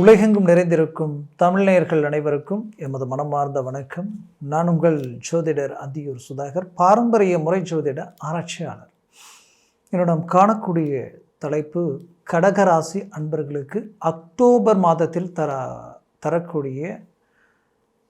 உலகெங்கும் நிறைந்திருக்கும் தமிழ்நேயர்கள் அனைவருக்கும் எமது மனமார்ந்த வணக்கம். நான் உங்கள் ஜோதிடர் அந்தியூர் சுதாகர் பாரம்பரிய முறை ஜோதிட ஆராய்ச்சியாளர். என்னிடம் காணக்கூடிய தலைப்பு கடகராசி அன்பர்களுக்கு அக்டோபர் மாதத்தில் தர தரக்கூடிய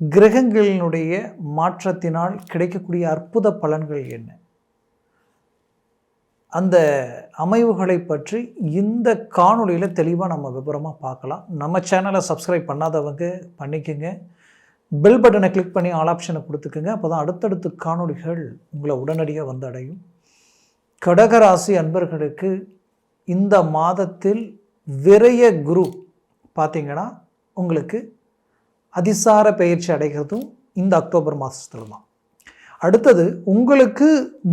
கிரகங்களினுடைய மாற்றத்தினால் கிடைக்கக்கூடிய அற்புத பலன்கள் என்ன? அந்த அமைவுகளை பற்றி இந்த காணொலியில் தெளிவாக நம்ம விவரமாக பார்க்கலாம். நம்ம சேனலை சப்ஸ்கிரைப் பண்ணாதவங்க பண்ணிக்கோங்க. பெல் பட்டனை கிளிக் பண்ணி ஆல் ஆப்ஷனை கொடுத்துக்குங்க. அப்போ தான் அடுத்தடுத்து காணொளிகள் உங்களை உடனடியாக வந்து அடையும் கடகராசி அன்பர்களுக்கு இந்த மாதத்தில் விரய குரு பார்த்திங்கன்னா உங்களுக்கு அதிசார பயிற்சி அடைகிறதும் இந்த அக்டோபர் மாதத்தில் தான். அடுத்தது உங்களுக்கு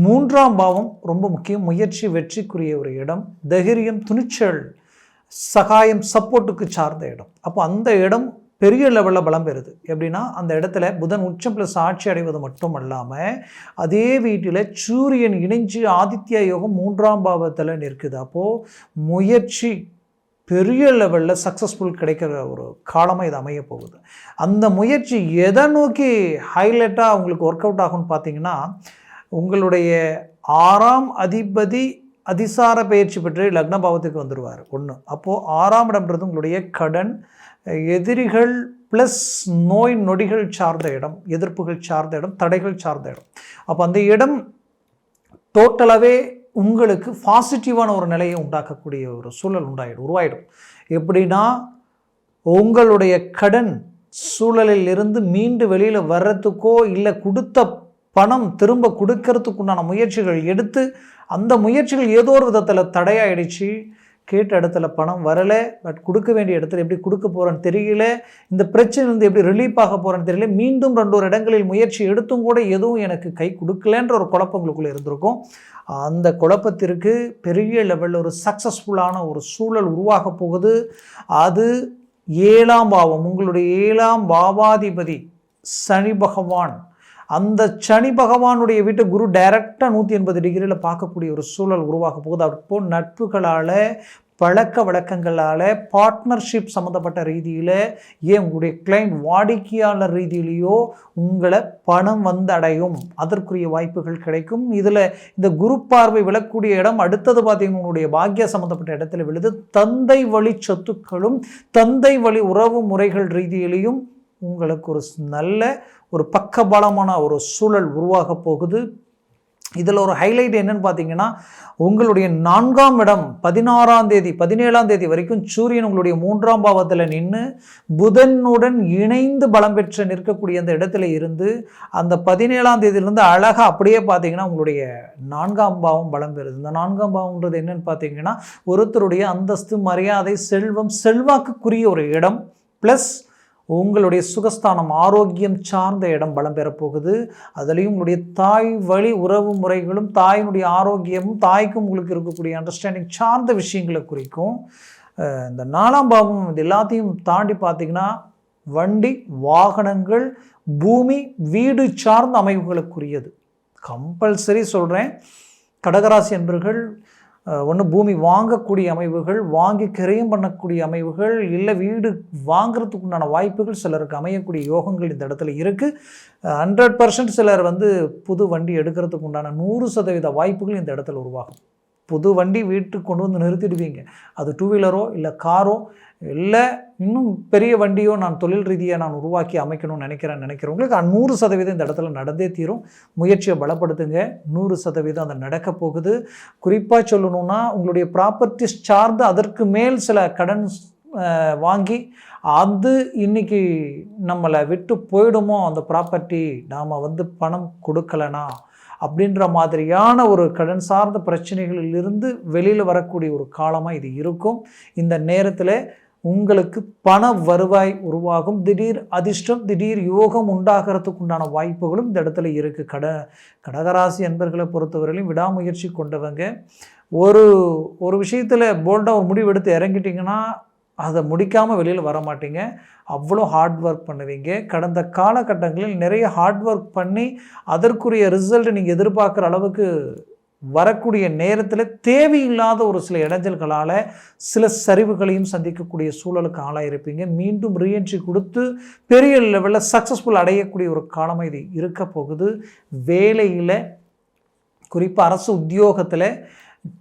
மூன்றாம் பாவம் ரொம்ப முக்கியம். முயற்சி வெற்றிக்குரிய ஒரு இடம். தைரியம் துணிச்சல் சகாயம் சப்போர்ட்டுக்கு சார்ந்த இடம். அப்போ அந்த இடம் பெரிய லெவலில் பலம் பெறுது. எப்படின்னா அந்த இடத்துல புதன் உச்சம் ப்ளஸ் ஆட்சி அடைவது மட்டும் அல்லாமல் அதே வீட்டில் சூரியன் இணைஞ்சு ஆதித்யா யோகம் மூன்றாம் பாவத்தில் நிற்குது. அப்போது முயற்சி பெரிய லெவலில் சக்ஸஸ்ஃபுல் கிடைக்கிற ஒரு காலமாக இது அமைய போகுது. அந்த முயற்சி எதை நோக்கி ஹைலைட்டாக உங்களுக்கு ஒர்க் அவுட் ஆகும்னு பார்த்தீங்கன்னா உங்களுடைய ஆறாம் அதிபதி அதிசார பயிற்சி பெற்று லக்ன பாவத்துக்கு வந்துடுவார் ஒன்று அப்போது ஆறாம் இடம்ன்றது உங்களுடைய கடன் எதிரிகள் ப்ளஸ் நோய் நொடிகள் சார்ந்த இடம் எதிர்ப்புகள் சார்ந்த இடம் தடைகள் சார்ந்த இடம். அப்போ அந்த இடம் டோட்டலாகவே உங்களுக்கு பாசிட்டிவான ஒரு நிலையை உண்டாக்கக்கூடிய ஒரு சூழல் உண்டாயிடும் உருவாயிடும். எப்படின்னா உங்களுடைய கடன் சூழலில் இருந்து மீண்டு வெளியில் வர்றதுக்கோ இல்லை கொடுத்த பணம் திரும்ப கொடுக்கறதுக்குண்டான முயற்சிகள் எடுத்து அந்த முயற்சிகள் ஏதோ ஒரு விதத்தில் தடையாயிடுச்சு. கேட்ட இடத்துல பணம் வரலை பட் கொடுக்க வேண்டிய இடத்துல எப்படி கொடுக்க போகிறேன்னு தெரியல இந்த பிரச்சனையிலேருந்து எப்படி ரிலீஃப் ஆக போகிறேன்னு தெரியல மீண்டும் ரெண்டு ஒரு இடங்களில் முயற்சி எடுத்தும் கூட எதுவும் எனக்கு கை கொடுக்கலன்ற ஒரு குழப்பங்களுக்குள்ளே இருந்திருக்கும். அந்த குழப்பத்திற்கு பெரிய லெவலில் ஒரு சக்ஸஸ்ஃபுல்லான ஒரு சூழல் உருவாக போகுது. அது ஏழாம் பாவம் உங்களுடைய ஏழாம் பாவாதிபதி சனி பகவான் அந்த சனி பகவானுடைய வீட்டை குரு டைரக்டாக நூற்றி எண்பது டிகிரியில் பார்க்கக்கூடிய ஒரு சூழல் உருவாக போகுது. அப்போ நட்புகளால் பழக்க வழக்கங்களால் பார்ட்னர்ஷிப் சம்மந்தப்பட்ட ரீதியில் ஏன் உங்களுடைய கிளைண்ட் வாடிக்கையாளர் ரீதியிலேயோ உங்களை பணம் வந்து அடையும். அதற்குரிய வாய்ப்புகள் கிடைக்கும். இதில் இந்த குரு பார்வை விழக்கூடிய இடம் அடுத்தது பார்த்தீங்கன்னா உங்களுடைய பாக்கிய சம்மந்தப்பட்ட இடத்துல விழுது. தந்தை வழி சொத்துக்களும் தந்தை வழி உறவு முறைகள் ரீதியிலையும் உங்களுக்கு ஒரு நல்ல ஒரு பக்கபலமான ஒரு சூழல் உருவாக போகுது. இதில் ஒரு ஹைலைட் என்னன்னு பார்த்தீங்கன்னா உங்களுடைய நான்காம் இடம் பதினாறாம் தேதி பதினேழாம் தேதி வரைக்கும் சூரியன் உங்களுடைய மூன்றாம் பாவத்தில் நின்று புதனுடன் இணைந்து பலம் பெற்று நிற்கக்கூடிய அந்த இடத்துல இருந்து அந்த பதினேழாம் தேதியிலிருந்து அழகாக அப்படியே பார்த்தீங்கன்னா உங்களுடைய நான்காம் பாவம் பலம் பெறுது. இந்த நான்காம் பாவம்ன்றது என்னன்னு பார்த்தீங்கன்னா ஒருத்தருடைய அந்தஸ்து மரியாதை செல்வம் செல்வாக்குக்குரிய ஒரு இடம் ப்ளஸ் உங்களுடைய சுகஸ்தானம் ஆரோக்கியம் சார்ந்த இடம் பலம் பெறப்போகுது. அதுலேயும் உங்களுடைய தாய் வழி உறவு முறைகளும் தாயினுடைய ஆரோக்கியமும் தாய்க்கும் உங்களுக்கு இருக்கக்கூடிய அண்டர்ஸ்டாண்டிங் சார்ந்த விஷயங்களை குறிக்கும். இந்த நாலாம் பாவம் இது எல்லாத்தையும் தாண்டி பார்த்திங்கன்னா வண்டி வாகனங்கள் பூமி வீடு சார்ந்த அமைவுகளுக்குரியது. கம்பல்சரி சொல்கிறேன் கடகராசி என்பர்கள் ஒன்று பூமி வாங்கக்கூடிய அமைவுகள் வாங்கி கிரையும் பண்ணக்கூடிய அமைவுகள் இல்லை வீடு வாங்கிறதுக்கு உண்டான வாய்ப்புகள் சிலருக்கு அமையக்கூடிய யோகங்கள் இந்த இடத்துல இருக்குது ஹண்ட்ரட் பர்சன்ட் சிலர் வந்து புது வண்டி எடுக்கிறதுக்கு உண்டான நூறு சதவீத வாய்ப்புகள் இந்த இடத்துல உருவாகும். புது வண்டி வீட்டுக்கு கொண்டு வந்து நிறுத்திடுவீங்க. அது டூ வீலரோ இல்லை காரோ இல்லை இன்னும் பெரிய வண்டியோ நான் தொழில் ரீதியாக நான் உருவாக்கி அமைக்கணும்னு நினைக்கிறேன். நினைக்கிறவங்களுக்கு நூறு சதவீதம் இந்த இடத்துல நடந்தே தீரும். முயற்சியை பலப்படுத்துங்க. நூறு சதவீதம் அந்த நடக்க போகுது. குறிப்பாக சொல்லணும்னா உங்களுடைய ப்ராப்பர்ட்டிஸ் சார்ந்து அதற்கு மேல் சில கடன் வாங்கி அது இன்னைக்கு நம்மளை விட்டு போயிடுமோ அந்த ப்ராப்பர்ட்டி நாம் வந்து பணம் கொடுக்கலனா அப்படின்ற மாதிரியான ஒரு கடன் சார்ந்த பிரச்சனைகளிலிருந்து வெளியில் வரக்கூடிய ஒரு காலமாக இது இருக்கும். இந்த நேரத்தில் உங்களுக்கு பண வருவாய் உருவாகும். திடீர் அதிர்ஷ்டம் திடீர் யோகம் உண்டாகிறதுக்கு உண்டான வாய்ப்புகளும் இந்த இடத்துல இருக்குது கட கடகராசி என்பர்களை பொறுத்தவரையிலும் விடாமுயற்சி கொண்டவங்க. ஒரு ஒரு விஷயத்தில் போல்டாக ஒரு முடிவு எடுத்து இறங்கிட்டிங்கன்னா அதை முடிக்காமல் வெளியில் வர மாட்டீங்க. அவ்வளோ ஹார்ட் ஒர்க் பண்ணுவீங்க. கடந்த காலகட்டங்களில் நிறைய ஹார்ட் ஒர்க் பண்ணி அதற்குரிய ரிசல்ட் நீங்கள் எதிர்பார்க்குற அளவுக்கு வரக்கூடிய நேரத்தில் தேவையில்லாத ஒரு சில இடைஞ்சல்களால் சில சரிவுகளையும் சந்திக்கக்கூடிய சூழலுக்கு ஆளாயிருப்பீங்க. மீண்டும் ரீஎன்ட்ரி கொடுத்து பெரிய லெவலில் சக்ஸஸ்ஃபுல் அடையக்கூடிய ஒரு காலமாக இது இருக்க போகுது. வேலையில் குறிப்பாக அரசு உத்தியோகத்தில்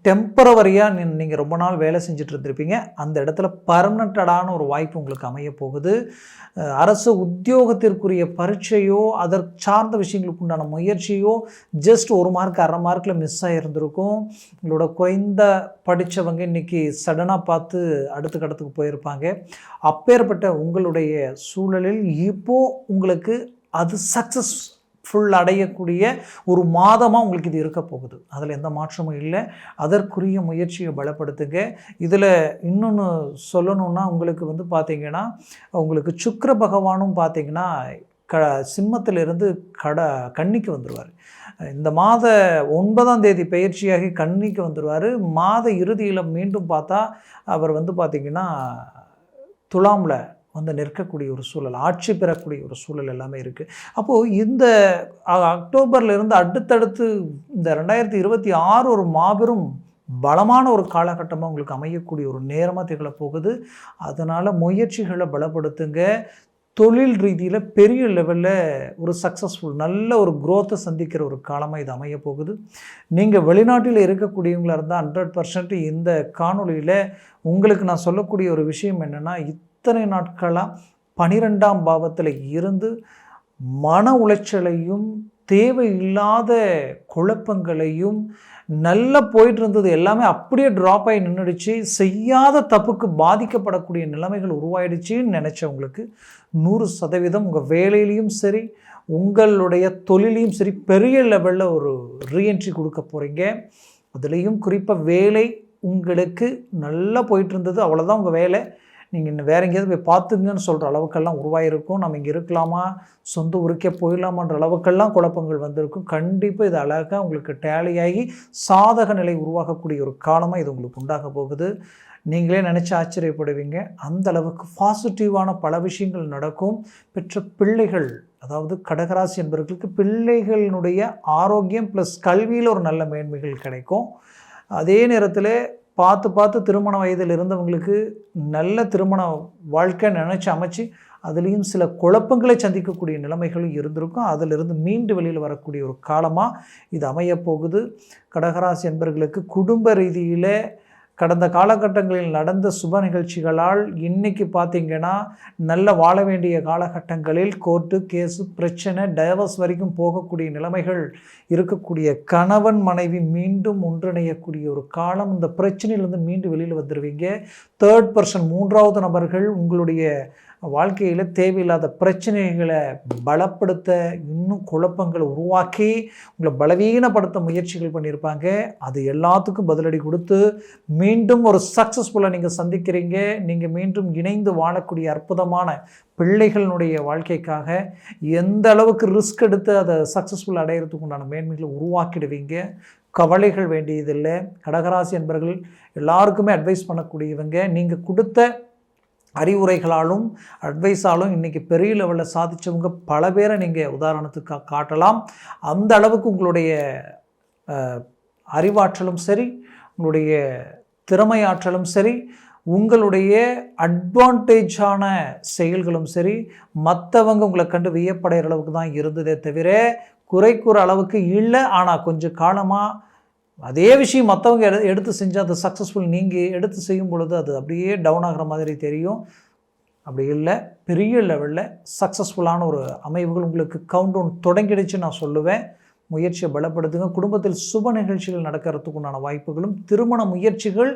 டெம்பரவரியாக நீங்கள் ரொம்ப நாள் வேலை செஞ்சுட்டு இருந்திருப்பீங்க. அந்த இடத்துல பர்மனண்டடான ஒரு வாய்ப்பு உங்களுக்கு அமைய போகுது. அரசு உத்தியோகத்திற்குரிய பரீட்சையோ அதற்கு சார்ந்த விஷயங்களுக்கு உண்டான முயற்சியோ ஜஸ்ட் ஒரு மார்க் அரை மார்க்கில் மிஸ் ஆகியிருந்திருக்கும் உங்களோட குறைந்த படித்தவங்க இன்றைக்கி சடனாக பார்த்து அடுத்த கடத்துக்கு போயிருப்பாங்க. அப்பேற்பட்ட உங்களுடைய சூழலில் இப்போது உங்களுக்கு அது சக்ஸஸ் ஃபுல் அடையக்கூடிய ஒரு மாதமாக உங்களுக்கு இது இருக்க போகுது. அதில் எந்த மாற்றமும் இல்லை. அதற்குரிய முயற்சியை பலப்படுத்துங்க. இதில் இன்னொன்று சொல்லணுன்னா உங்களுக்கு வந்து பார்த்தீங்கன்னா உங்களுக்கு சுக்கர பகவானும் பார்த்தீங்கன்னா க சிம்மத்திலிருந்து கட கன்னிக்கு வந்துடுவார் இந்த மாத ஒன்பதாம் தேதி பயிற்சியாகி கன்னிக்கு வந்துடுவார் மாத இறுதியில் மீண்டும் பார்த்தா அவர் வந்து பார்த்திங்கன்னா துலாமில் வந்து நிற்கக்கூடிய ஒரு சூழல் ஆட்சி பெறக்கூடிய ஒரு சூழல் எல்லாமே இருக்குது அப்போது இந்த அக்டோபர்லேருந்து அக்டோபர்ல இருந்து அடுத்தடுத்து இந்த ரெண்டாயிரத்தி இருபத்தி ஆறு ஒரு மாபெரும் பலமான ஒரு காலகட்டமாக உங்களுக்கு அமையக்கூடிய ஒரு நேரமாக திகழ போகுது. அதனால் முயற்சிகளை பலப்படுத்துங்க. தொழில் ரீதியில் பெரிய லெவலில் ஒரு சக்ஸஸ்ஃபுல் நல்ல ஒரு குரோத்தை சந்திக்கிற ஒரு காலமாக இது அமைய போகுது. நீங்கள் வெளிநாட்டில் இருக்கக்கூடியவங்களாக இருந்தால் ஹண்ட்ரட் பர்சன்ட் இந்த காணொலியில் உங்களுக்கு நான் சொல்லக்கூடிய ஒரு விஷயம் என்னென்னா இத்தனை நாட்களாக பனிரெண்டாம் பாவத்தில் இருந்து மன உளைச்சலையும் தேவையில்லாத குழப்பங்களையும் நல்லா போயிட்டு இருந்தது எல்லாமே அப்படியே ட்ராப் ஆகி நின்றுடுச்சு செய்யாத தப்புக்கு பாதிக்கப்படக்கூடிய நிலைமைகள் உருவாயிடுச்சின்னு நினச்சவங்களுக்கு நூறு சதவீதம் உங்கள் வேலையிலையும் சரி உங்களுடைய தொழிலையும் சரி பெரிய லெவலில் ஒரு ரீஎன்ட்ரி கொடுக்க போகிறீங்க அதுலேயும் குறிப்பாக வேலை உங்களுக்கு நல்லா போயிட்டு இருந்தது அவ்வளோதான் உங்கள் வேலை. நீங்கள் இன்னும் வேற எங்கேயாவது போய் பார்த்துங்கன்னு சொல்கிற அளவுக்கெல்லாம் உருவாயிருக்கும். நம்ம இங்கே இருக்கலாமா? சொந்த ஊருக்கே போயிடலாமான்ற அளவுக்கெல்லாம் குழப்பங்கள் வந்திருக்கும். கண்டிப்பாக இது அழகாக உங்களுக்கு டேலியாகி சாதக நிலை உருவாகக்கூடிய ஒரு காலமாக இது உங்களுக்கு உண்டாக போகுது. நீங்களே நினச்சி ஆச்சரியப்படுவீங்க. அந்த அளவுக்கு பாசிட்டிவான பல விஷயங்கள் நடக்கும். பெற்ற பிள்ளைகள் அதாவது கடகராசி என்பவர்களுக்கு பிள்ளைகளினுடைய ஆரோக்கியம் ப்ளஸ் கல்வியில் ஒரு நல்ல மேன்மைகள் கிடைக்கும். அதே நேரத்தில் பார்த்து பார்த்து திருமண வயதில் இருந்தவங்களுக்கு நல்ல திருமண வாழ்க்கை நினச்சி அமைச்சு அதுலேயும் சில குழப்பங்களை சந்திக்கக்கூடிய நிலைமைகளும் இருந்திருக்கும். அதிலிருந்து மீண்டு வெளியில் வரக்கூடிய ஒரு காலமாக இது அமையப் போகுது கடகராசி என்பவர்களுக்கு குடும்ப ரீதியில் கடந்த காலகட்டங்களில் நடந்த சுப நிகழ்ச்சிகளால் இன்னைக்கு பார்த்தீங்கன்னா நல்ல வாழ வேண்டிய காலகட்டங்களில் கோர்ட்டு கேஸு பிரச்சனை டைவர்ஸ் வரைக்கும் போகக்கூடிய நிலைமைகள் இருக்கக்கூடிய கணவன் மனைவி மீண்டும் ஒன்றிணையக்கூடிய ஒரு காலம். இந்த பிரச்சனையிலேருந்து மீண்டும் வெளியில் வந்துடுவீங்க தேர்ட் பர்சன் மூன்றாவது நபர்கள் உங்களுடைய வாழ்க்கையில் தேவையில்லாத பிரச்சனைகளை பலப்படுத்த இன்னும் குழப்பங்களை உருவாக்கி உங்களை பலவீனப்படுத்த முயற்சிகள் பண்ணியிருப்பாங்க. அது எல்லாத்துக்கும் பதிலடி கொடுத்து மீண்டும் ஒரு சக்ஸஸ்ஃபுல்லாக நீங்கள் சந்திக்கிறீங்க. நீங்கள் மீண்டும் இணைந்து வாழக்கூடிய அற்புதமான பிள்ளைகளினுடைய வாழ்க்கைக்காக எந்த அளவுக்கு ரிஸ்க் எடுத்து அதை சக்ஸஸ்ஃபுல் அடையிறதுக்கு உண்டான மேன்மைகளை உருவாக்கிடுவீங்க. கவலைகள் வேண்டியதில்லை. கடகராசி என்பவர்கள் எல்லாருக்குமே அட்வைஸ் பண்ணக்கூடியவங்க நீங்கள் கொடுத்த அறிவுரைகளாலும் அட்வைஸாலும் இன்றைக்கி பெரிய லெவலில் சாதித்தவங்க பல பேரை நீங்கள் உதாரணத்துக்கு காட்டலாம். அந்த அளவுக்கு உங்களுடைய அறிவாற்றலும் சரி உங்களுடைய திறமையாற்றலும் சரி உங்களுடைய அட்வான்டேஜான செயல்களும் சரி மற்றவங்க உங்களை கண்டு வியப்படைகிற அளவுக்கு தான் இருந்ததே தவிர குறை கூற அளவுக்கு இல்லை. ஆனால் கொஞ்சம் காலமாக அதே விஷயம் மற்றவங்க எடு எடுத்து செஞ்சால் அது சக்ஸஸ்ஃபுல் நீங்கள் எடுத்து செய்யும் பொழுது அது அப்படியே டவுன் ஆகிற மாதிரி தெரியும். அப்படி இல்லை பெரிய லெவலில் சக்ஸஸ்ஃபுல்லான ஒரு அமைவுகள் உங்களுக்கு கவுண்ட் டவுன் தொடங்கிடுச்சு நான் சொல்லுவேன். முயற்சியை பலப்படுத்துங்க. குடும்பத்தில் சுப நிகழ்ச்சிகள் நடக்கிறதுக்குண்டான வாய்ப்புகளும் திருமண முயற்சிகள்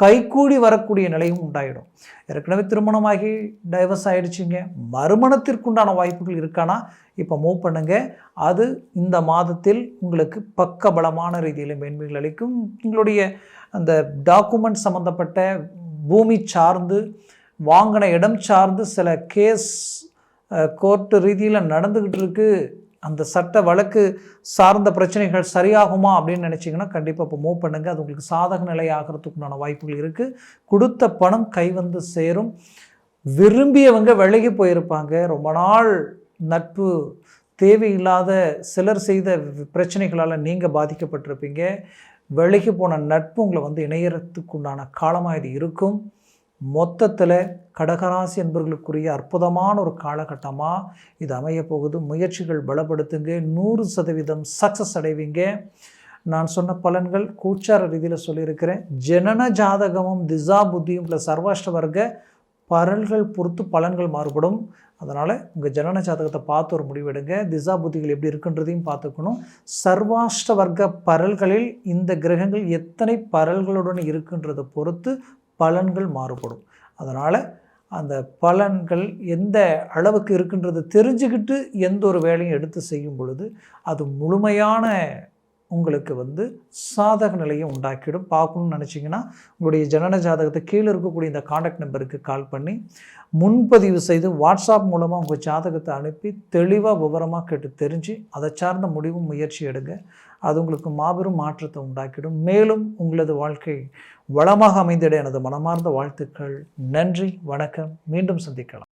கைகூடி வரக்கூடிய நிலையும் உண்டாயிடும். ஏற்கனவே திருமணமாகி டைவர்ஸ் ஆகிடுச்சிங்க மறுமணத்திற்குண்டான வாய்ப்புகள் இருக்கானா? இப்போ மூவ் பண்ணுங்கள் அது இந்த மாதத்தில் உங்களுக்கு பக்க பலமான ரீதியில் மேன்மைகள் அளிக்கும். உங்களுடைய அந்த டாக்குமெண்ட் சம்மந்தப்பட்ட பூமி சார்ந்து வாங்கின இடம் சார்ந்து சில கேஸ் கோர்ட்டு ரீதியில் நடந்துக்கிட்டு இருக்குது அந்த சட்ட வழக்கு சார்ந்த பிரச்சனைகள் சரியாகுமா அப்படின்னு நினச்சிங்கன்னா கண்டிப்பாக இப்போ மூவ் பண்ணுங்கள் அது உங்களுக்கு சாதக நிலை ஆகிறதுக்குண்டான வாய்ப்புகள் இருக்குது கொடுத்த பணம் கை வந்து சேரும். விரும்பியவங்க விலகி போயிருப்பாங்க. ரொம்ப நாள் நட்பு தேவையில்லாத சிலர் செய்த பிரச்சனைகளால் நீங்கள் பாதிக்கப்பட்டிருப்பீங்க. விலகி போன நட்பு உங்களை வந்து இணையறதுக்குண்டான காலமாக இது இருக்கும். மொத்தத்தில் கடகராசி என்பவர்களுக்குரிய அற்புதமான ஒரு காலகட்டமாக இது அமைய போகுது. முயற்சிகள் பலப்படுத்துங்க. நூறு சதவீதம் சக்ஸஸ் அடைவீங்க. நான் சொன்ன பலன்கள் கூச்சார ரீதியில் சொல்லியிருக்கிறேன். ஜனன ஜாதகமும் திசா புத்தியும் இல்லை சர்வாஷ்ட வர்க்க பரல்கள் பொறுத்து பலன்கள் மாறுபடும். அதனால் உங்கள் ஜனன ஜாதகத்தை பார்த்து ஒரு முடிவெடுங்க. திசா புத்திகள் எப்படி இருக்குன்றதையும் பார்த்துக்கணும். சர்வாஷ்ட வர்க்க பரல்களில் இந்த கிரகங்கள் எத்தனை பரல்களுடன் இருக்குன்றதை பொறுத்து பலன்கள் மாறுபடும். அதனால் அந்த பலன்கள் எந்த அளவுக்கு இருக்குன்றது தெரிஞ்சுக்கிட்டு எந்த ஒரு வேலையும் எடுத்து செய்யும் பொழுது அது முழுமையான உங்களுக்கு வந்து சாதக நிலையை உண்டாக்கிடும். பார்க்கணும்னு நினச்சிங்கன்னா உங்களுடைய ஜனன ஜாதகத்தை கீழே இருக்கக்கூடிய இந்த காண்டாக்ட் நம்பருக்கு கால் பண்ணி முன்பதிவு செய்து வாட்ஸ்அப் மூலமாக உங்கள் ஜாதகத்தை அனுப்பி தெளிவாக விவரமாக கேட்டு தெரிஞ்சு அதை சார்ந்த முடிவும் முயற்சி எடுங்க. அது உங்களுக்கு மாபெரும் மாற்றத்தை உண்டாக்கிடும். மேலும் உங்களது வாழ்க்கை வளமாக அமைந்திட எனது மனமார்ந்த வாழ்த்துக்கள். நன்றி வணக்கம். மீண்டும் சந்திக்கலாம்.